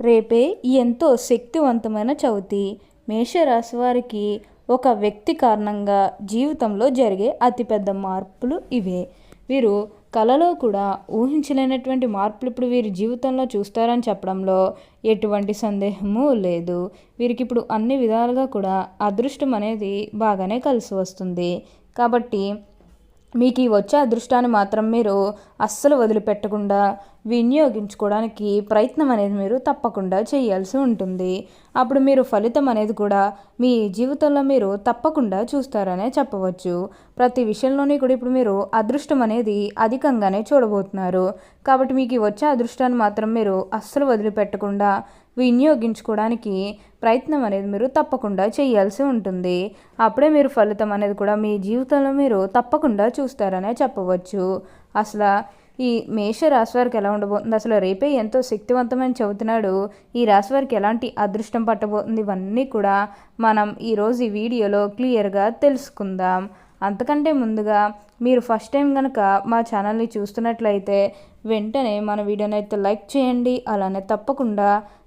రేపే ఎంతో శక్తివంతమైన చవితి. మేషరాశి వారికి ఒక వ్యక్తి కారణంగా జీవితంలో జరిగే అతిపెద్ద మార్పులు ఇవే. వీరు కలలో కూడా ఊహించలేనటువంటి మార్పులు ఇప్పుడు వీరి జీవితంలో చూస్తారని చెప్పడంలో ఎటువంటి సందేహము లేదు. వీరికి ఇప్పుడు అన్ని విధాలుగా కూడా అదృష్టం అనేది బాగానే కలిసి వస్తుంది. కాబట్టి మీకు ఈ వచ్చే అదృష్టాన్ని మాత్రం మీరు అస్సలు వదిలిపెట్టకుండా వినియోగించుకోవడానికి ప్రయత్నం అనేది మీరు తప్పకుండా చేయాల్సి ఉంటుంది. అప్పుడు మీరు ఫలితం అనేది కూడా మీ జీవితంలో మీరు తప్పకుండా చూస్తారనే చెప్పవచ్చు. ప్రతి విషయంలోని కూడా ఇప్పుడు మీరు అదృష్టం అనేది అధికంగానే చూడబోతున్నారు. కాబట్టి మీకు వచ్చే అదృష్టాన్ని మాత్రం మీరు అస్సలు వదిలిపెట్టకుండా వినియోగించుకోవడానికి ప్రయత్నం అనేది మీరు తప్పకుండా చేయాల్సి ఉంటుంది. అప్పుడే మీరు ఫలితం అనేది కూడా మీ జీవితంలో మీరు తప్పకుండా చూస్తారనే చెప్పవచ్చు. అసలు ఈ మేష రాశి వారికి ఎలా ఉండబోతుంది? అసలు రేపే ఎంతో శక్తివంతమని చెబుతున్నాడు ఈ రాశి వారికి ఎలాంటి అదృష్టం పట్టబోతుంది? ఇవన్నీ కూడా మనం ఈరోజు ఈ వీడియోలో క్లియర్గా తెలుసుకుందాం. అంతకంటే ముందుగా మీరు ఫస్ట్ టైం కనుక మా ఛానల్ని చూస్తున్నట్లయితే వెంటనే మన వీడియోని అయితే లైక్ చేయండి. అలానే తప్పకుండా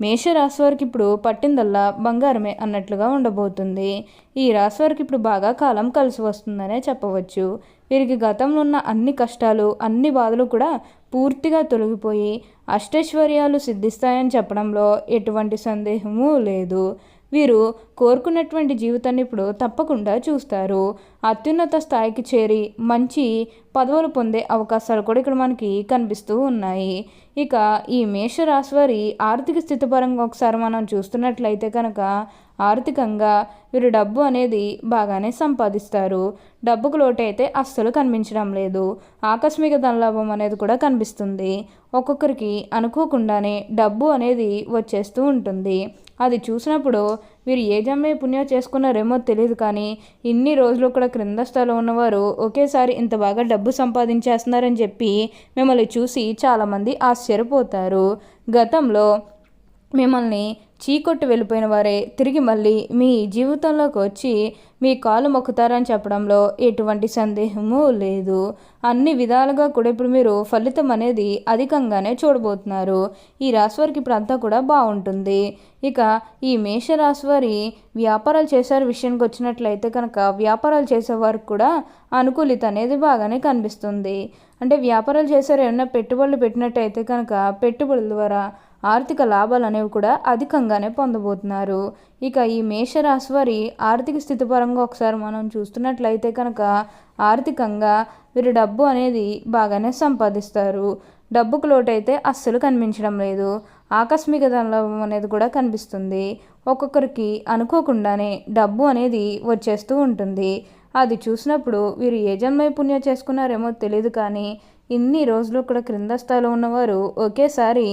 మేషరాశివారికి ఇప్పుడు పట్టిందల్లా బంగారమే అన్నట్లుగా ఉండబోతుంది. ఈ రాశివారికి ఇప్పుడు బాగా కాలం కలిసి వస్తుందనే చెప్పవచ్చు. వీరికి గతంలో ఉన్న అన్ని కష్టాలు అన్ని బాధలు కూడా పూర్తిగా తొలగిపోయి అష్టైశ్వర్యాలు సిద్ధిస్తాయని చెప్పడంలో ఎటువంటి సందేహము లేదు. వీరు కోరుకున్నటువంటి జీవితాన్ని ఇప్పుడు తప్పకుండా చూస్తారు. అత్యున్నత స్థాయికి చేరి మంచి పదవులు పొందే అవకాశాలు కూడా ఇక్కడ మనకి కనిపిస్తూ ఉన్నాయి. ఇక ఈ మేషరాశి వారి ఆర్థిక స్థితి పరంగా ఒకసారి మనం చూస్తున్నట్లయితే కనుక ఆర్థికంగా వీరు డబ్బు అనేది బాగానే సంపాదిస్తారు. డబ్బుకు లోటు అయితే అస్సలు కనిపించడం లేదు. ఆకస్మిక ధనలాభం అనేది కూడా కనిపిస్తుంది. ఒక్కొక్కరికి అనుకోకుండానే డబ్బు అనేది వచ్చేస్తూ ఉంటుంది. అది చూసినప్పుడు వీరు ఏ జమ్మే పుణ్యం చేసుకున్నారేమో తెలియదు కానీ ఇన్ని రోజులు కూడా క్రిందస్థలు ఉన్నవారు ఒకేసారి ఇంత బాగా డబ్బు సంపాదించేస్తున్నారని చెప్పి మిమ్మల్ని చూసి చాలామంది ఆశ్చర్యపోతారు. గతంలో మిమ్మల్ని చీకొట్టు వెళ్ళిపోయిన వారే తిరిగి మళ్ళీ మీ జీవితంలోకి వచ్చి మీ కాలు మొక్కుతారని చెప్పడంలో ఎటువంటి సందేహము లేదు. అన్ని విధాలుగా కూడా ఇప్పుడు మీరు ఫలితం అనేది అధికంగానే చూడబోతున్నారు. ఈ రాశివారికి ఇప్పుడు అంతా కూడా బాగుంటుంది. ఇక ఈ మేషరాశి వారి వ్యాపారాలు చేసే విషయానికి వచ్చినట్లయితే కనుక వ్యాపారాలు చేసేవారికి కూడా అనుకూలిత అనేది బాగానే కనిపిస్తుంది. అంటే వ్యాపారాలు చేసారు ఏమైనా పెట్టుబడులు పెట్టినట్టయితే కనుక పెట్టుబడుల ద్వారా ఆర్థిక లాభాలు అనేవి కూడా అధికంగానే పొందబోతున్నారు. ఇక ఈ మేషరాశి వారి ఆర్థిక స్థితి పరంగా ఒకసారి మనం చూస్తున్నట్లయితే కనుక ఆర్థికంగా వీరు డబ్బు అనేది బాగానే సంపాదిస్తారు. డబ్బుకు లోటైతే అస్సలు కనిపించడం లేదు. ఆకస్మిక ధనలాభం అనేది కూడా కనిపిస్తుంది. ఒక్కొక్కరికి అనుకోకుండానే డబ్బు అనేది వచ్చేస్తూ ఉంటుంది. అది చూసినప్పుడు వీరు ఏ జన్మై పుణ్యం చేసుకున్నారేమో తెలియదు కానీ ఇన్ని రోజులు కూడా క్రింద స్థాయిలో ఉన్నవారు ఒకేసారి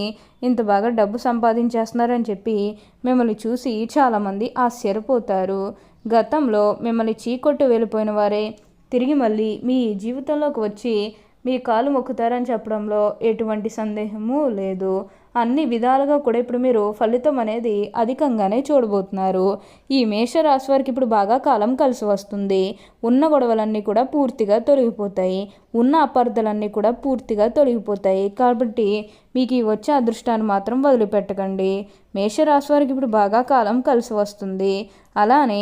ఇంత బాగా డబ్బు సంపాదించేస్తున్నారని చెప్పి మిమ్మల్ని చూసి చాలామంది ఆశ్చర్యపోతారు. గతంలో మిమ్మల్ని చీకొట్టు వెళ్ళిపోయిన వారే తిరిగి మళ్ళీ మీ జీవితంలోకి వచ్చి మీ కాలు మొక్కుతారని చెప్పడంలో ఎటువంటి సందేహము లేదు. అన్ని విధాలుగా కూడా ఇప్పుడు మీరు ఫలితం అనేది అధికంగానే చూడబోతున్నారు. ఈ మేషరాశి వారికి ఇప్పుడు బాగా కాలం కలిసి వస్తుంది. ఉన్న గొడవలన్నీ కూడా పూర్తిగా తొలగిపోతాయి. ఉన్న అపార్థలన్నీ కూడా పూర్తిగా తొలగిపోతాయి. కాబట్టి మీకు ఈ వచ్చే అదృష్టాన్ని మాత్రం వదిలిపెట్టకండి. మేషరాశి వారికి ఇప్పుడు బాగా కాలం కలిసి వస్తుంది. అలానే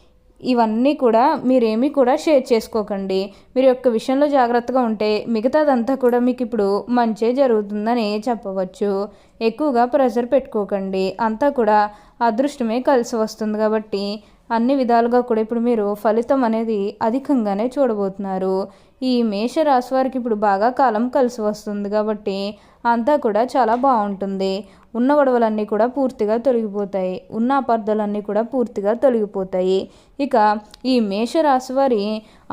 ఇవన్నీ కూడా మీరేమీ కూడా షేర్ చేసుకోకండి. మీరు యొక్క విషయంలో జాగ్రత్తగా ఉంటే మిగతాదంతా కూడా మీకు ఇప్పుడు మంచే జరుగుతుందని చెప్పవచ్చు. ఎక్కువగా ప్రెషర్ పెట్టుకోకండి. అంతా కూడా అదృష్టమే కలిసి వస్తుంది కాబట్టి అన్ని విధాలుగా కూడా ఇప్పుడు మీరు ఫలితం అనేది అధికంగానే చూడబోతున్నారు. ఈ మేషరాశి వారికి ఇప్పుడు బాగా కాలం కలిసి వస్తుంది కాబట్టి అంతా కూడా చాలా బాగుంటుంది. ఉన్న గొడవలన్నీ కూడా పూర్తిగా తొలగిపోతాయి. ఉన్న అపార్థాలన్నీ కూడా పూర్తిగా తొలగిపోతాయి. ఇక ఈ మేషరాశి వారి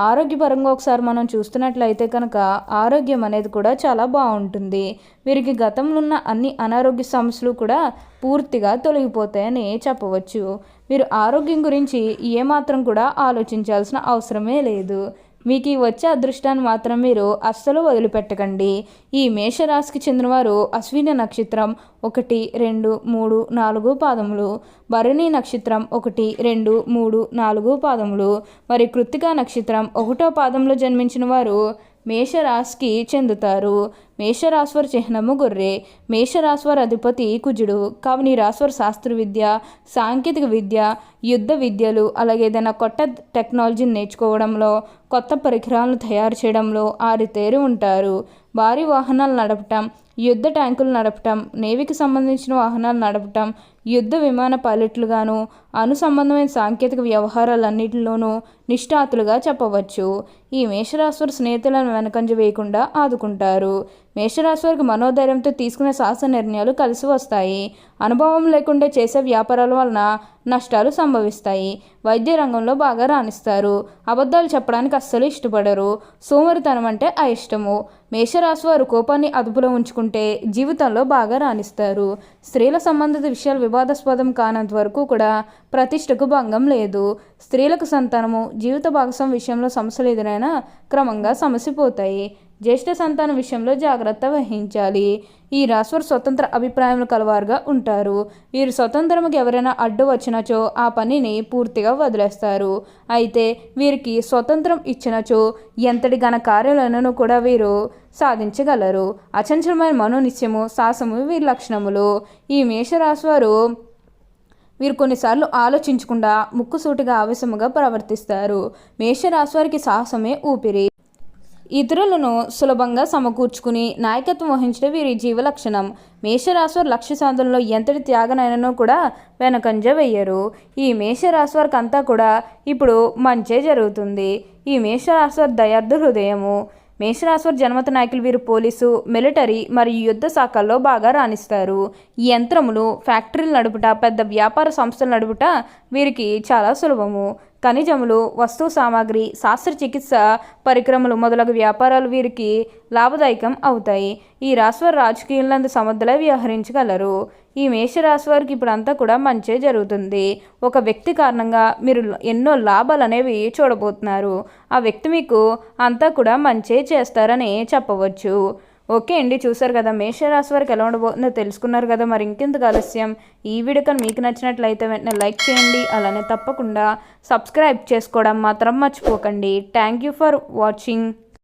ఆరోగ్యపరంగా ఒకసారి మనం చూస్తున్నట్లయితే కనుక ఆరోగ్యం అనేది కూడా చాలా బాగుంటుంది. వీరికి గతంలో ఉన్న అన్ని అనారోగ్య సమస్యలు కూడా పూర్తిగా తొలగిపోతాయని చెప్పవచ్చు. మీరు ఆరోగ్యం గురించి ఏమాత్రం కూడా ఆలోచించాల్సిన అవసరమే లేదు. మీకు ఈ వచ్చే అదృష్టాన్ని మాత్రం మీరు అస్సలు వదిలిపెట్టకండి. ఈ మేషరాశికి చెందినవారు అశ్విని నక్షత్రం ఒకటి రెండు మూడు నాలుగు పాదములు. భరణి నక్షత్రం ఒకటి రెండు మూడు నాలుగు పాదములు. మరి కృత్తికా నక్షత్రం ఒకటో పాదంలో జన్మించిన వారు మేషరాశికి చెందుతారు. మేషరాశ్వర చిహ్నము గొర్రె. మేషరాశ్వర అధిపతి కుజుడు. కావున ఈ శాస్త్ర విద్య సాంకేతిక విద్య యుద్ధ విద్యలు అలాగే ఏదైనా కొత్త టెక్నాలజీని నేర్చుకోవడంలో కొత్త పరికరాలను తయారు చేయడంలో ఆరితేరి ఉంటారు. భారీ వాహనాలు నడపటం యుద్ధ ట్యాంకులు నడపటం నేవీకి సంబంధించిన వాహనాలు నడపటం యుద్ధ విమాన పైలట్లుగాను అను సంబంధమైన సాంకేతిక వ్యవహారాలన్నింటిలోనూ నిష్ఠాతులుగా చెప్పవచ్చు. ఈ మేషరాశ్వర స్నేహితులను వెనకంజ వేయకుండా ఆదుకుంటారు. మేషరాశివారికి మనోధైర్యంతో తీసుకునే సాహస నిర్ణయాలు కలిసి వస్తాయి. అనుభవం లేకుండా చేసే వ్యాపారాల వలన నష్టాలు సంభవిస్తాయి. వైద్య రంగంలో బాగా రాణిస్తారు. అబద్ధాలు చెప్పడానికి అస్సలు ఇష్టపడరు. సోమరితనం అంటే అయిష్టము. మేషరాశి వారు కోపాన్ని అదుపులో ఉంచుకుంటే జీవితంలో బాగా రాణిస్తారు. స్త్రీల సంబంధిత విషయాలు వివాదాస్పదం కానంత వరకు కూడా ప్రతిష్టకు భంగం లేదు. స్త్రీలకు సంతానము జీవిత భాగస్వామి విషయంలో సమస్యలు ఎదురైనా క్రమంగా సమసిపోతాయి. జ్యేష్ఠ సంతానం విషయంలో జాగ్రత్త వహించాలి. ఈ రాశివారు స్వతంత్ర అభిప్రాయములు కలవారుగా ఉంటారు. వీరు స్వతంత్రముకి ఎవరైనా అడ్డు వచ్చినచో ఆ పనిని పూర్తిగా వదిలేస్తారు. అయితే వీరికి స్వతంత్రం ఇచ్చినచో ఎంతటి ఘన కార్యాలను కూడా వీరు సాధించగలరు. అచంచలమైన మనోనిత్యము సాహసము వీరి లక్షణములు. ఈ మేషరాశివారు వీరు కొన్నిసార్లు ఆలోచించకుండా ముక్కుసూటిగా ఆవేశముగా ప్రవర్తిస్తారు. మేషరాశివారికి సాహసమే ఊపిరి. ఇతరులను సులభంగా సమకూర్చుకుని నాయకత్వం వహించడం వీరి జీవ లక్షణం. మేషరాశివారు లక్ష్య సాధనలో ఎంతటి త్యాగనైనను కూడా వెనకంజ వెయ్యరు. ఈ మేషరాశివారికి అంతా కూడా ఇప్పుడు మంచే జరుగుతుంది. ఈ మేషరాశివారి దయార్థ హృదయము మేషరాశివారి జన్మత నాయకులు వీరు పోలీసు మిలిటరీ మరియు యుద్ధ శాఖల్లో బాగా రాణిస్తారు. ఈ యంత్రములు ఫ్యాక్టరీలు నడుపుట పెద్ద వ్యాపార సంస్థలు నడుపుట వీరికి చాలా సులభము. ఖనిజములు వస్తు సామాగ్రి శస్త్రచికిత్స పరికరములు మొదలగు వ్యాపారాలు వీరికి లాభదాయకం అవుతాయి. ఈ రాశివారు రాజకీయాలందు సమర్థులై వ్యవహరించగలరు. ఈ మేషరాశి వారికి ఇప్పుడు అంతా కూడా మంచే జరుగుతుంది. ఒక వ్యక్తి కారణంగా మీరు ఎన్నో లాభాలు అనేవి చూడబోతున్నారు. ఆ వ్యక్తి మీకు అంతా కూడా మంచే చేస్తారని చెప్పవచ్చు. ఓకే అండి చూసారు కదా మేషరాశి వారికి ఎలా ఉండబోతుందో తెలుసుకున్నారు కదా. మరి ఇంకెందుకు ఆలస్యం? ఈ వీడియో కానీ మీకు నచ్చినట్లయితే వెంటనే లైక్ చేయండి. అలానే తప్పకుండా సబ్స్క్రైబ్ చేసుకోవడం మాత్రం మర్చిపోకండి. Thank you for watching.